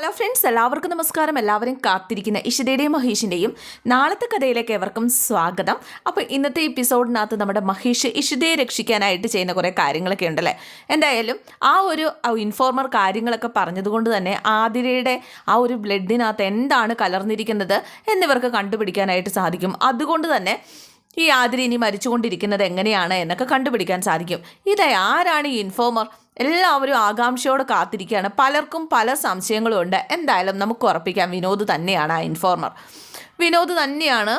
Hello friends എല്ലാവർക്കും നമസ്കാരം. എല്ലാവരും കാത്തിരിക്കുന്ന ഇഷിതയുടെയും മഹേഷിന്റെയും നാളത്തെ കഥയിലേക്ക് എവർക്കും സ്വാഗതം. അപ്പോൾ ഇന്നത്തെ എപ്പിസോഡിനകത്ത് നമ്മുടെ മഹേഷ് ഇഷിതയെ രക്ഷിക്കാനായിട്ട് ചെയ്യുന്ന കുറേ കാര്യങ്ങളൊക്കെ ഉണ്ടല്ലേ? എന്തായാലും ആ ഒരു ഇൻഫോർമർ കാര്യങ്ങളൊക്കെ പറഞ്ഞതുകൊണ്ട് തന്നെ ആതിരയുടെ ആ ഒരു ബ്ലഡിനകത്ത് എന്താണ് കലർന്നിരിക്കുന്നത് എന്നിവർക്ക് കണ്ടുപിടിക്കാനായിട്ട് സാധിക്കും. അതുകൊണ്ട് തന്നെ ഈ ആതിരി ഇനി മരിച്ചുകൊണ്ടിരിക്കുന്നത് എങ്ങനെയാണ് എന്നൊക്കെ കണ്ടുപിടിക്കാൻ സാധിക്കും. ഇത് ആരാണ് ഈ ഇൻഫോമർ എല്ലാവരും ആകാംക്ഷയോടെ കാത്തിരിക്കുകയാണ്. പലർക്കും പല സംശയങ്ങളും ഉണ്ട്. എന്തായാലും നമുക്ക് ഉറപ്പിക്കാം വിനോദ് തന്നെയാണ് ആ ഇൻഫോമർ വിനോദ് തന്നെയാണ്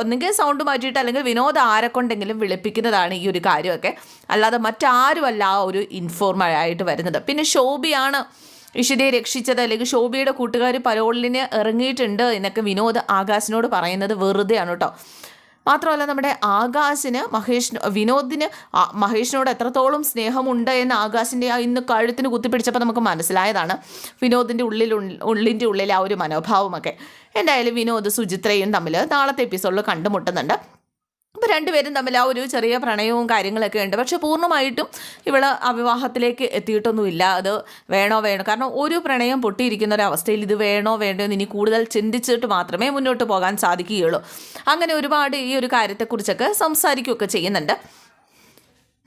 ഒന്നുകിൽ സൗണ്ട് മാറ്റിയിട്ട് അല്ലെങ്കിൽ വിനോദ് ആരെ കൊണ്ടെങ്കിലും വിളിപ്പിക്കുന്നതാണ് ഈ ഒരു കാര്യമൊക്കെ. അല്ലാതെ മറ്റാരുമല്ല ആ ഒരു ഇൻഫോർമർ ആയിട്ട് വരുന്നത്. പിന്നെ ശോഭിയാണ് ഇഷിതയെ രക്ഷിച്ചത്. അല്ലെങ്കിൽ ശോഭിയുടെ കൂട്ടുകാർ പരോളിന് ഇറങ്ങിയിട്ടുണ്ട് എന്നൊക്കെ വിനോദ് ആകാശിനോട് പറയുന്നത് വെറുതെയാണ് കേട്ടോ. മാത്രമല്ല നമ്മുടെ ആകാശിന് മഹേഷ് വിനോദിന് മഹേഷിനോട് എത്രത്തോളം സ്നേഹമുണ്ട് എന്ന് ആകാശിന്റെ ആ ഇന്ന് കഴുത്തിന് കുത്തിപ്പിടിച്ചപ്പോൾ നമുക്ക് മനസ്സിലായതാണ്. വിനോദിന്റെ ഉള്ളിൽ ഉള്ളിന്റെ ഉള്ളിൽ ആ ഒരു മനോഭാവമൊക്കെ. എന്തായാലും വിനോദ് സുചിത്രയും തമ്മിൽ നാളത്തെ എപ്പിസോഡിൽ കണ്ടുമുട്ടുന്നുണ്ട്. അപ്പോൾ രണ്ടുപേരും തമ്മിൽ ആ ഒരു ചെറിയ പ്രണയവും കാര്യങ്ങളൊക്കെ ഉണ്ട്. പക്ഷെ പൂർണമായിട്ടും ഇവൾ അവിവാഹത്തിലേക്ക് എത്തിയിട്ടൊന്നുമില്ല. അത് വേണോ വേണോ. കാരണം ഒരു പ്രണയം പൊട്ടിയിരിക്കുന്ന ഒരു അവസ്ഥയിൽ ഇത് വേണോ വേണ്ടോ എന്ന് ഇനി കൂടുതൽ ചിന്തിച്ചിട്ട് മാത്രമേ മുന്നോട്ട് പോകാൻ സാധിക്കുകയുള്ളൂ. അങ്ങനെ ഒരുപാട് ഈ ഒരു കാര്യത്തെക്കുറിച്ചൊക്കെ സംസാരിക്കുകയൊക്കെ ചെയ്യുന്നുണ്ട്.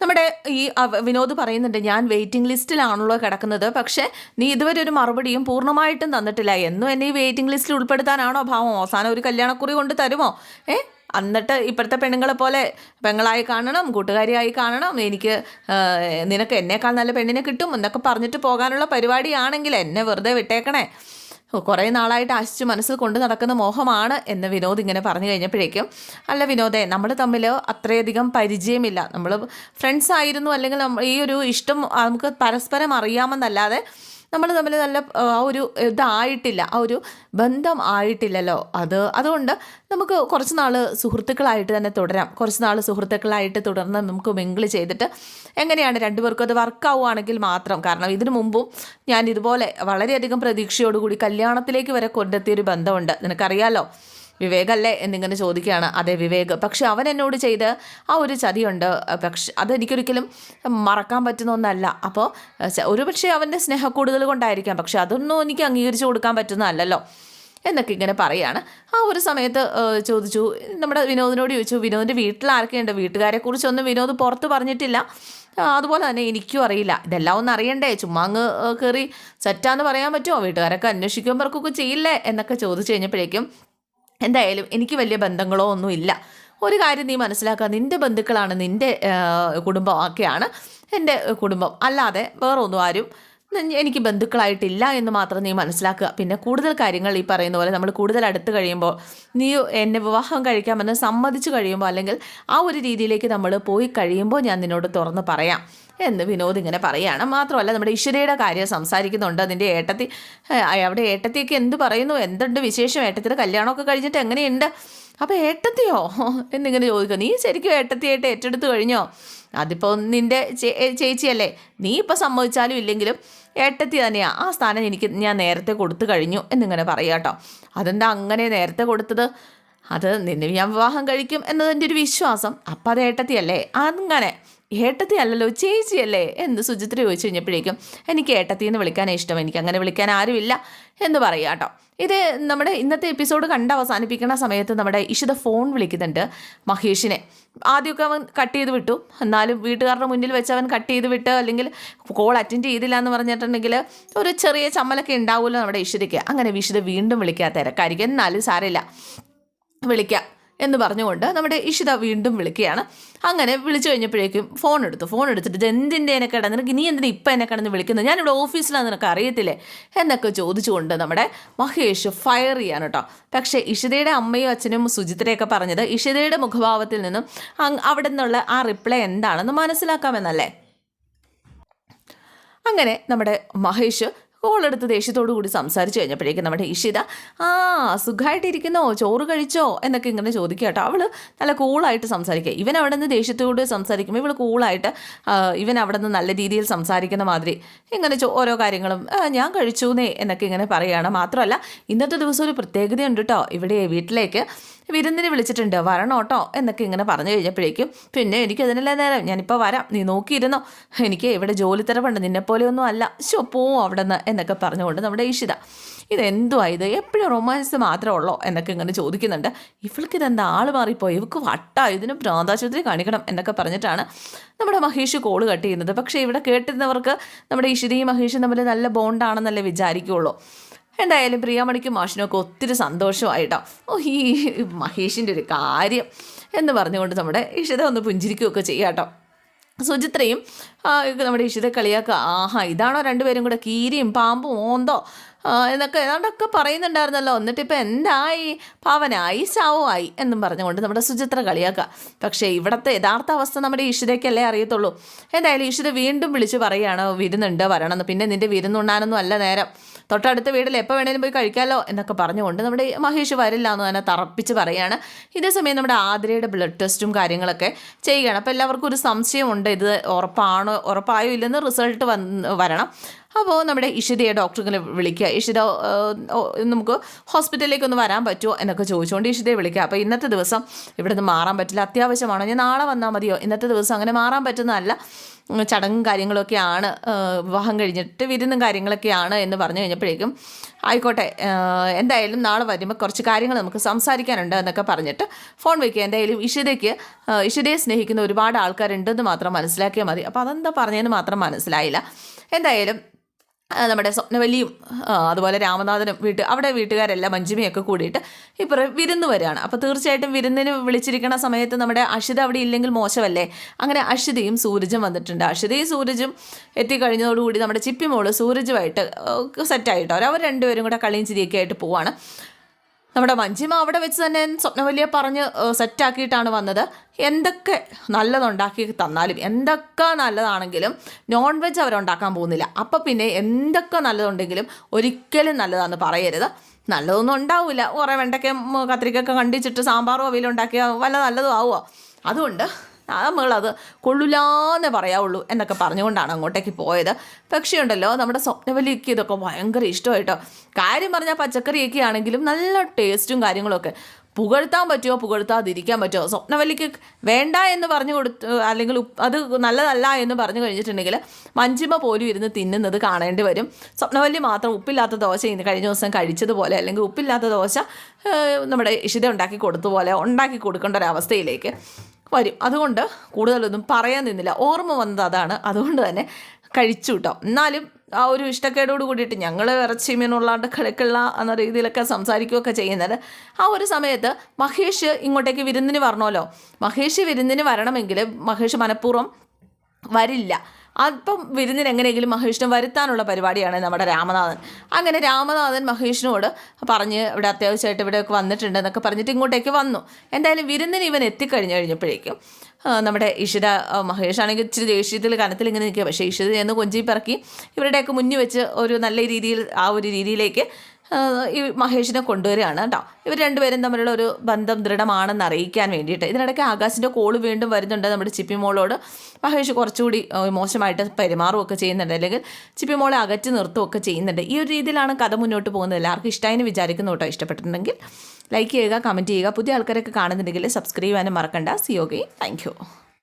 നമ്മുടെ ഈ വിനോദ് പറയുന്നുണ്ട് ഞാൻ വെയിറ്റിംഗ് ലിസ്റ്റിലാണല്ലോ കിടക്കുന്നത്. പക്ഷേ നീ ഇതുവരെ ഒരു മറുപടിയും പൂർണമായിട്ടും തന്നിട്ടില്ല. എന്നും എന്നെ ഈ വെയിറ്റിംഗ് ലിസ്റ്റിൽ ഉൾപ്പെടുത്താനാണോ ഭാവം? അവസാനം ഒരു കല്യാണക്കുറി കൊണ്ട് തരുമോ? ഏ? എന്നിട്ട് ഇപ്പോഴത്തെ പെണ്ണുങ്ങളെ പോലെ പെങ്ങളായി കാണണം കൂട്ടുകാരിയായി കാണണം. എനിക്ക് നിനക്ക് എന്നേക്കാൾ നല്ല പെണ്ണിനെ കിട്ടും എന്നൊക്കെ പറഞ്ഞിട്ട് പോകാനുള്ള പരിപാടിയാണെങ്കിൽ എന്നെ വെറുതെ വിട്ടേക്കണേ. കുറേ നാളായിട്ട് ആശിച്ച് മനസ്സിൽ കൊണ്ട് നടക്കുന്ന മോഹമാണ് എന്ന് വിനോദ് ഇങ്ങനെ പറഞ്ഞു കഴിഞ്ഞപ്പോഴേക്കും അല്ല വിനോദേ നമ്മൾ തമ്മിൽ അത്രയധികം പരിചയമില്ല. നമ്മൾ ഫ്രണ്ട്സ് ആയിരുന്നു അല്ലെങ്കിൽ ഈ ഒരു ഇഷ്ടം നമുക്ക് പരസ്പരം അറിയാമെന്നല്ലാതെ നമ്മൾ തമ്മിൽ നല്ല ആ, ഒരു ഇതായിട്ടില്ല ആ ഒരു ബന്ധം ആയിട്ടില്ലല്ലോ. അത് അതുകൊണ്ട് നമുക്ക് കുറച്ച് നാൾ സുഹൃത്തുക്കളായിട്ട് തന്നെ തുടരാം. കുറച്ച് നാൾ സുഹൃത്തുക്കളായിട്ട് തുടർന്ന് നമുക്ക് മിങ്കിൾ ചെയ്തിട്ട് എങ്ങനെയാണ് രണ്ടുപേർക്കും അത് വർക്കാവുകയാണെങ്കിൽ മാത്രം. കാരണം ഇതിനു മുമ്പും ഞാൻ ഇതുപോലെ വളരെയധികം പ്രതീക്ഷയോടുകൂടി കല്യാണത്തിലേക്ക് വരെ കൊണ്ടെത്തിയൊരു ബന്ധമുണ്ട്. നിനക്കറിയാലോ? വിവേകല്ലേ എന്നിങ്ങനെ ചോദിക്കുകയാണ് അതെ വിവേക്. പക്ഷെ അവൻ എന്നോട് ചെയ്ത് ആ ഒരു ചതിയുണ്ട്. പക്ഷെ അതെനിക്കൊരിക്കലും മറക്കാൻ പറ്റുന്ന ഒന്നല്ല അപ്പോൾ ഒരു പക്ഷേ അവന്റെ സ്നേഹക്കൂടുതൽ കൊണ്ടായിരിക്കാം. പക്ഷെ അതൊന്നും എനിക്ക് അംഗീകരിച്ചു കൊടുക്കാൻ പറ്റുന്നതല്ലല്ലോ എന്നൊക്കെ ഇങ്ങനെ പറയാണ്. ആ ഒരു സമയത്ത് ചോദിച്ചു നമ്മുടെ വിനോദിനോട് ചോദിച്ചു വിനോദിന്റെ വീട്ടിൽ ആരൊക്കെയുണ്ട് വീട്ടുകാരെ കുറിച്ചൊന്നും വിനോദ് പുറത്ത് പറഞ്ഞിട്ടില്ല. അതുപോലെ തന്നെ എനിക്കും അറിയില്ല. ഇതെല്ലാം ഒന്ന് അറിയണ്ടേ? ചുമ്മാ അങ്ങ് കയറി സെറ്റാന്ന് പറയാൻ പറ്റുമോ? വീട്ടുകാരൊക്കെ അന്വേഷിക്കുമ്പോഴൊക്കെ ചെയ്യില്ലേ? എന്നൊക്കെ ചോദിച്ചു കഴിഞ്ഞപ്പോഴേക്കും എന്തായാലും എനിക്ക് വലിയ ബന്ധങ്ങളോ ഒന്നും ഇല്ല. ഒരു കാര്യം നീ മനസ്സിലാക്കുക നിന്റെ ബന്ധുക്കളാണ് നിന്റെ കുടുംബം ഒക്കെയാണ് എന്റെ കുടുംബം. അല്ലാതെ വേറെ ഒന്നും ആരും എനിക്ക് ബന്ധുക്കളായിട്ടില്ല എന്ന് മാത്രം നീ മനസ്സിലാക്കുക. പിന്നെ കൂടുതൽ കാര്യങ്ങൾ ഈ പറയുന്ന പോലെ നമ്മൾ കൂടുതൽ അടുത്ത് കഴിയുമ്പോൾ നീ എന്നെ വിവാഹം കഴിക്കാമെന്ന് സമ്മതിച്ചു കഴിയുമ്പോൾ അല്ലെങ്കിൽ ആ ഒരു രീതിയിലേക്ക് നമ്മൾ പോയി കഴിയുമ്പോൾ ഞാൻ നിന്നോട് തുറന്ന് പറയാം. എന്ന് വിനോദ് ഇങ്ങനെ പറയുകയാണ് മാത്രമല്ല നമ്മുടെ ഈശ്വരയുടെ കാര്യം സംസാരിക്കുന്നുണ്ട്. അതിന്റെ ഏട്ടത്തി അവിടെ ഏട്ടത്തിയൊക്കെ എന്ത് പറയുന്നു? എന്തുണ്ട് വിശേഷം? ഏട്ടത്തിയുടെ കല്യാണമൊക്കെ കഴിഞ്ഞിട്ട് എങ്ങനെയുണ്ട്? അപ്പോൾ ഏട്ടത്തിയോ? എന്നിങ്ങനെ ചോദിക്കുക നീ ശരിക്കും ഏട്ടത്തിയായിട്ട് ഏറ്റെടുത്ത് കഴിഞ്ഞോ? അതിപ്പോൾ നിന്റെ ചേച്ചിയല്ലേ? നീ ഇപ്പോൾ സമ്മതിച്ചാലും ഇല്ലെങ്കിലും ഏട്ടത്തി തന്നെയാണ് ആ സ്ഥാനം എനിക്ക് ഞാൻ നേരത്തെ കൊടുത്തു കഴിഞ്ഞു. എന്നിങ്ങനെ പറയാം കേട്ടോ അതെന്താ അങ്ങനെ നേരത്തെ കൊടുത്തത്? അത് നിന്നെ ഞാൻ വിവാഹം കഴിക്കും എന്നതിന്റെ ഒരു വിശ്വാസം. അപ്പം അത് ഏട്ടത്തിയല്ലേ? അങ്ങനെ. ഏട്ടത്തി അല്ലല്ലോ ചേച്ചിയല്ലേ? എന്ന് സുചിത്ര ചോദിച്ചു കഴിഞ്ഞപ്പോഴേക്കും എനിക്ക് ഏട്ടത്തി എന്ന് വിളിക്കാനേ ഇഷ്ടം. എനിക്ക് അങ്ങനെ വിളിക്കാൻ ആരുമില്ല എന്ന് പറയുക കേട്ടോ. ഇത് നമ്മുടെ ഇന്നത്തെ എപ്പിസോഡ് കണ്ട് അവസാനിപ്പിക്കുന്ന സമയത്ത് നമ്മുടെ ഇഷിത ഫോൺ വിളിക്കുന്നുണ്ട് മഹേഷിനെ. ആദ്യമൊക്കെ അവൻ കട്ട് ചെയ്ത് വിട്ടു. എന്നാലും വീട്ടുകാരുടെ മുന്നിൽ വെച്ച് അവൻ കട്ട് ചെയ്ത് വിട്ട് അല്ലെങ്കിൽ കോൾ അറ്റൻഡ് ചെയ്തില്ല എന്ന് പറഞ്ഞിട്ടുണ്ടെങ്കിൽ ഒരു ചെറിയ ചമ്മലൊക്കെ ഉണ്ടാവുമല്ലോ നമ്മുടെ ഇഷിതയ്ക്ക്. അങ്ങനെ വിഷിത വീണ്ടും വിളിക്കാത്ത തിരക്കായിരിക്കും. എന്നാലും സാരമില്ല. വിളിക്കാം എന്ന് പറഞ്ഞുകൊണ്ട് നമ്മുടെ ഇഷിത വീണ്ടും വിളിക്കുകയാണ്. അങ്ങനെ വിളിച്ചു കഴിഞ്ഞപ്പോഴേക്കും ഫോൺ എടുത്തു. ഫോൺ എടുത്തിട്ട് എന്തിന്റെ എന്നെ കിടന്ന്? നിനക്ക് നീ എന്തിനാ ഇപ്പം എന്നെ കിടന്ന് വിളിക്കുന്നത്? ഞാനിവിടെ ഓഫീസിലാണ് നിനക്ക് അറിയത്തില്ലേ? എന്നൊക്കെ ചോദിച്ചുകൊണ്ട് നമ്മുടെ മഹേഷ് ഫയർ ചെയ്യാണ് കേട്ടോ. പക്ഷേ ഇഷിതയുടെ അമ്മയും അച്ഛനും സുജിത്രയൊക്കെ പറഞ്ഞത് ഇഷിതയുടെ മുഖഭാവത്തിൽ നിന്നും അവിടെ നിന്നുള്ള ആ റിപ്ലൈ എന്താണെന്ന് മനസ്സിലാക്കാമെന്നല്ലേ? അങ്ങനെ നമ്മുടെ മഹേഷ് കോളെടുത്ത് ദേഷ്യത്തോടു കൂടി സംസാരിച്ചു കഴിഞ്ഞപ്പോഴേക്കും നമ്മുടെ ഇഷിത ആ സുഖമായിട്ടിരിക്കുന്നോ ചോറ് കഴിച്ചോ? എന്നൊക്കെ ഇങ്ങനെ ചോദിക്കുക കേട്ടോ. അവൾ നല്ല കൂളായിട്ട് സംസാരിക്കുക. ഇവൻ അവിടെ നിന്ന് ദേഷ്യത്തോട് സംസാരിക്കുമ്പോൾ ഇവൾ കൂളായിട്ട് ഇവൻ അവിടെ നിന്ന് നല്ല രീതിയിൽ സംസാരിക്കുന്ന മാതിരി ഇങ്ങനെ ഓരോ കാര്യങ്ങളും ഞാൻ കഴിച്ചു എന്നേ എന്നൊക്കെ ഇങ്ങനെ പറയുകയാണ് മാത്രമല്ല ഇന്നത്തെ ദിവസം ഒരു പ്രത്യേകതയുണ്ട് കേട്ടോ. ഇവിടെ വീട്ടിലേക്ക് വിരുന്നിന് വിളിച്ചിട്ടുണ്ട് വരണം കേട്ടോ എന്നൊക്കെ ഇങ്ങനെ പറഞ്ഞു കഴിഞ്ഞപ്പോഴേക്കും പിന്നെ എനിക്ക് അതിനല്ലേ നേരം ഞാനിപ്പോൾ വരാം നീ നോക്കിയിരുന്നോ? എനിക്ക് ഇവിടെ ജോലി തിരവുണ്ട് നിന്നെപ്പോലെയൊന്നും അല്ല. ശോ പോവും അവിടെ നിന്ന് എന്നൊക്കെ പറഞ്ഞുകൊണ്ട് നമ്മുടെ ഇഷിത ഇതെന്തുവാ ഇത് എപ്പോഴും റൊമാൻസ് മാത്രമേ ഉള്ളോ? എന്നൊക്കെ ഇങ്ങനെ ചോദിക്കുന്നുണ്ട്. ഇവൾക്ക് ഇതെന്താ? ആൾ മാറിപ്പോയി? ഇവക്ക് വട്ടാ ഇതിന് പ്രാന്താശുപത്രി കാണിക്കണം എന്നൊക്കെ പറഞ്ഞിട്ടാണ് നമ്മുടെ മഹേഷ് കോൾ കട്ട് ചെയ്യുന്നത്. പക്ഷേ ഇവിടെ കേട്ടിരുന്നവർക്ക് നമ്മുടെ ഇഷിതയും മഹേഷും തമ്മിൽ നല്ല ബോണ്ടാണെന്നല്ലേ വിചാരിക്കുള്ളൂ. എന്തായാലും പ്രിയാമണിക്കും മാഷിനൊക്കെ ഒത്തിരി സന്തോഷമായിട്ടോ. ഓ ഈ മഹേഷിന്റെ ഒരു കാര്യം എന്ന് പറഞ്ഞുകൊണ്ട് നമ്മുടെ ഇഷിത ഒന്ന് പുഞ്ചിരിക്കുകയൊക്കെ ചെയ്യാട്ടോ. സുചിത്രയും നമ്മുടെ ഇഷിത കളിയാക്കുക. ആഹാ ഇതാണോ രണ്ടുപേരും കൂടെ കീരിയും പാമ്പും ഓന്തോ എന്നൊക്കെ ഏതാണ്ടൊക്കെ പറയുന്നുണ്ടായിരുന്നല്ലോ. എന്നിട്ടിപ്പോൾ എന്തായി? പാവനായി ചാവുമായി എന്നും പറഞ്ഞുകൊണ്ട് നമ്മുടെ സുചിത്ര കളിയാക്കുക. പക്ഷേ ഇവിടുത്തെ യഥാർത്ഥ അവസ്ഥ നമ്മുടെ ഈശ്വരയ്ക്കല്ലേ അറിയത്തുള്ളൂ. എന്തായാലും ഈശ്വര വീണ്ടും വിളിച്ച് പറയുകയാണ് വിരുന്നുണ്ട് വരണമെന്ന് പിന്നെ നിന്റെ വിരുന്നുണ്ണാനൊന്നും അല്ല നേരം. തൊട്ടടുത്ത വീട്ടിൽ എപ്പോൾ വേണേലും പോയി കഴിക്കാമല്ലോ എന്നൊക്കെ പറഞ്ഞുകൊണ്ട് നമ്മുടെ മഹേഷ് വരില്ല എന്ന് തന്നെ തറപ്പിച്ച് പറയുകയാണ്. ഇതേ സമയം നമ്മുടെ ആതിരയുടെ ബ്ലഡ് ടെസ്റ്റും കാര്യങ്ങളൊക്കെ ചെയ്യുകയാണ്. അപ്പോൾ എല്ലാവർക്കും ഒരു സംശയമുണ്ട്. ഇത് ഉറപ്പാണോ ഉറപ്പായോ ഇല്ലെന്ന് റിസൾട്ട് വന്ന് വരണം. അപ്പോൾ നമ്മുടെ ഇഷിതയെ ഡോക്ടറിനെ വിളിക്കുക. ഇഷിത നമുക്ക് ഹോസ്പിറ്റലിലേക്ക് ഒന്ന് വരാൻ പറ്റുമോ എന്നൊക്കെ ചോദിച്ചുകൊണ്ട് ഇഷിതയെ വിളിക്കുക. അപ്പോൾ ഇന്നത്തെ ദിവസം ഇവിടെ നിന്ന് മാറാൻ പറ്റില്ല. അത്യാവശ്യമാണോ? ഞാൻ നാളെ വന്നാൽ മതിയോ? ഇന്നത്തെ ദിവസം അങ്ങനെ മാറാൻ പറ്റുന്നതല്ല. ചടങ്ങും കാര്യങ്ങളൊക്കെയാണ് വിവാഹം കഴിഞ്ഞിട്ട് വിരുന്നും കാര്യങ്ങളൊക്കെയാണ് എന്ന് പറഞ്ഞു കഴിഞ്ഞപ്പോഴേക്കും ആയിക്കോട്ടെ എന്തായാലും നാളെ വരുമ്പോൾ കുറച്ച് കാര്യങ്ങൾ നമുക്ക് സംസാരിക്കാനുണ്ട് എന്നൊക്കെ പറഞ്ഞിട്ട് ഫോൺ വയ്ക്കുക. എന്തായാലും ഇഷിതയ്ക്ക് ഇഷിതയെ സ്നേഹിക്കുന്ന ഒരുപാട് ആൾക്കാരുണ്ടെന്ന് മാത്രം മനസ്സിലാക്കിയാൽ മതി. അപ്പോൾ അതെന്താ പറഞ്ഞതെന്ന് മാത്രം മനസ്സിലായില്ല. എന്തായാലും നമ്മുടെ സ്വപ്നവലിയും അതുപോലെ രാമനാഥനും വീട്ട് അവിടെ വീട്ടുകാരെല്ലാം മഞ്ജുമയൊക്കെ കൂടിയിട്ട് ഇപ്പോൾ വിരുന്ന് വരികയാണ് അപ്പോൾ തീർച്ചയായിട്ടും വിരുന്നിന് വിളിച്ചിരിക്കുന്ന സമയത്ത് നമ്മുടെ അഷിത അവിടെ ഇല്ലെങ്കിൽ മോശമല്ലേ? അങ്ങനെ അഷിതയും സൂരജും വന്നിട്ടുണ്ട്. അഷിതയും സൂരജും എത്തിക്കഴിഞ്ഞതോടുകൂടി നമ്മുടെ ചിപ്പിമോൾ സൂരജുമായിട്ട് സെറ്റായിട്ടോ? അവർ രണ്ടുപേരും കൂടെ കളിയും ചിരിയൊക്കെ ആയിട്ട് പോവാണ്. നമ്മുടെ മഞ്ജിമ അവിടെ വെച്ച് തന്നെ സ്വപ്നവല്ലിയെ പറഞ്ഞ് സെറ്റാക്കിയിട്ടാണ് വന്നത്. എന്തൊക്കെ നല്ലതുണ്ടാക്കി തന്നാലും എന്തൊക്കെ നല്ലതാണെങ്കിലും നോൺ വെജ് അവരുണ്ടാക്കാൻ പോകുന്നില്ല. അപ്പം പിന്നെ എന്തൊക്കെ നല്ലതുണ്ടെങ്കിലും ഒരിക്കലും നല്ലതാണെന്ന് പറയരുത്. നല്ലതൊന്നും ഉണ്ടാവില്ല കുറേ വെണ്ടയ്ക്കും കത്തിരിക്കൊക്കെ കണ്ടിച്ചിട്ട് സാമ്പാറും അവയിലുണ്ടാക്കിയാൽ വല്ല നല്ലതും ആവുമോ അതുകൊണ്ട് നമ്മളത് കൊള്ളില്ലാന്നേ പറയാവുള്ളൂ എന്നൊക്കെ പറഞ്ഞുകൊണ്ടാണ് അങ്ങോട്ടേക്ക് പോയത്. പക്ഷേ ഉണ്ടല്ലോ നമ്മുടെ സ്വപ്നവലിക്ക് ഇതൊക്കെ ഭയങ്കര ഇഷ്ടമായിട്ടോ. കാര്യം പറഞ്ഞാൽ പച്ചക്കറിയൊക്കെ ആണെങ്കിലും നല്ല ടേസ്റ്റും കാര്യങ്ങളൊക്കെ. പുകഴ്ത്താൻ പറ്റുമോ പുകഴ്ത്താതിരിക്കാൻ പറ്റുമോ സ്വപ്നവല്ലിക്ക് വേണ്ട എന്ന് പറഞ്ഞു കൊടുത്ത് അല്ലെങ്കിൽ അത് നല്ലതല്ല എന്ന് പറഞ്ഞു കഴിഞ്ഞിട്ടുണ്ടെങ്കിൽ മഞ്ചിമ പോലും ഇരുന്ന് തിന്നുന്നത് കാണേണ്ടി വരും. സ്വപ്നവല്ലി മാത്രം ഉപ്പില്ലാത്ത ദോശ ഇന്ന് കഴിഞ്ഞ ദിവസം കഴിച്ചതുപോലെ അല്ലെങ്കിൽ ഉപ്പില്ലാത്ത ദോശ നമ്മുടെ ഇഷിത ഉണ്ടാക്കി കൊടുത്തതുപോലെ ഉണ്ടാക്കി കൊടുക്കേണ്ട ഒരു അവസ്ഥയിലേക്ക്. വരും. അതുകൊണ്ട് കൂടുതലൊന്നും പറയാൻ നിന്നില്ല. ഓർമ്മ വന്നത് അതാണ്. അതുകൊണ്ട് തന്നെ കഴിച്ചു കേട്ടോ എന്നാലും ആ ഒരു ഇഷ്ടക്കേടോട് കൂടിയിട്ട് ഞങ്ങൾ ഇറച്ചി മീനുള്ളാണ്ട് കിടക്കുള്ള എന്ന രീതിയിലൊക്കെ സംസാരിക്കുകയൊക്കെ ചെയ്യുന്നത്. ആ ഒരു സമയത്ത് മഹേഷ് ഇങ്ങോട്ടേക്ക് വിരുന്നിന് വരണമല്ലോ. മഹേഷ് വിരുന്നിന് വരണമെങ്കിൽ മഹേഷ് മനഃപൂർവം വരില്ല. അപ്പം വിരുന്നിന് എങ്ങനെയെങ്കിലും മഹേഷിനെ വരുത്താനുള്ള പരിപാടിയാണ് നമ്മുടെ രാമനാഥൻ. അങ്ങനെ രാമനാഥൻ മഹേഷിനോട് പറഞ്ഞ് ഇവിടെ അത്യാവശ്യമായിട്ട് ഇവിടെയൊക്കെ വന്നിട്ടുണ്ട് എന്നൊക്കെ പറഞ്ഞിട്ട് ഇങ്ങോട്ടേക്ക് വന്നു. എന്തായാലും വിരുന്നിന് ഇവൻ എത്തിക്കഴിഞ്ഞ് കഴിഞ്ഞപ്പോഴേക്കും നമ്മുടെ ഇഷിത മഹേഷ് ആണെങ്കിൽ ഇച്ചിരി ദേഷ്യത്തിൽ കനത്തിൽ ഇങ്ങനെ നിൽക്കുക. പക്ഷേ ഇഷിത ചെന്ന് കൊഞ്ചി പിറക്കി ഇവരുടെയൊക്കെ മുന്നിൽ വെച്ച് ഒരു നല്ല രീതിയിൽ ആ ഒരു രീതിയിലേക്ക് ഈ മഹേഷിനെ കൊണ്ടുവരികയാണ് കേട്ടോ. ഇവർ രണ്ടുപേരും തമ്മിലുള്ള ഒരു ബന്ധം ദൃഢമാണെന്ന് അറിയിക്കാൻ വേണ്ടിയിട്ട്. ഇതിനിടയ്ക്ക് ആകാശിന്റെ കോൾ വീണ്ടും വരുന്നുണ്ട് നമ്മുടെ ചിപ്പി മോളോട്. മഹേഷ് കുറച്ചുകൂടി മോശമായിട്ട് പെരുമാറുകയൊക്കെ ചെയ്യുന്നുണ്ട്. അല്ലെങ്കിൽ ചിപ്പി മോളെ അകറ്റി നിർത്തുകയൊക്കെ ചെയ്യുന്നുണ്ട്. ഈ ഒരു രീതിയിലാണ് കഥ മുന്നോട്ട് പോകുന്നത്. എല്ലാവർക്കും ഇഷ്ടമായെന്ന് വിചാരിക്കുന്നു കേട്ടോ ഇഷ്ടപ്പെട്ടിട്ടുണ്ടെങ്കിൽ. ലൈക്ക് ചെയ്യുക കമന്റ് ചെയ്യുക. പുതിയ ആൾക്കാരൊക്കെ കാണുന്നുണ്ടെങ്കിൽ സബ്സ്ക്രൈബ് ചെയ്യാനും മറക്കണ്ട. C okay thank